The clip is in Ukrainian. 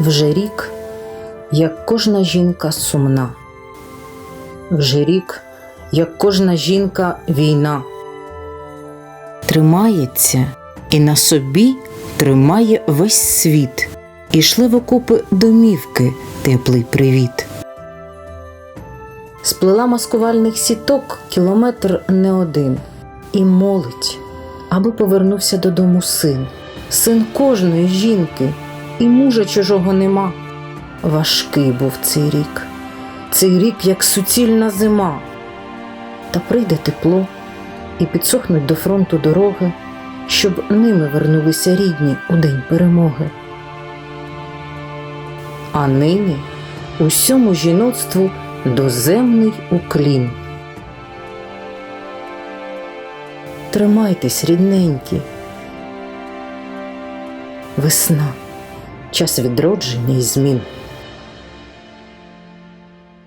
Вже рік, як кожна жінка сумна. Вже рік, як кожна жінка війна. Тримається і на собі тримає весь світ. Ішли в окопи домівки теплий привіт. Сплела маскувальних сіток кілометр не один і молить, аби повернувся додому син, син кожної жінки, і мужа чужого нема. Важкий був цей рік, цей рік, як суцільна зима. Та прийде тепло і підсохнуть до фронту дороги, щоб ними вернулися рідні у день перемоги. А нині усьому жіноцтву доземний уклін. Тримайтесь, рідненькі. Весна, час відродження і змін.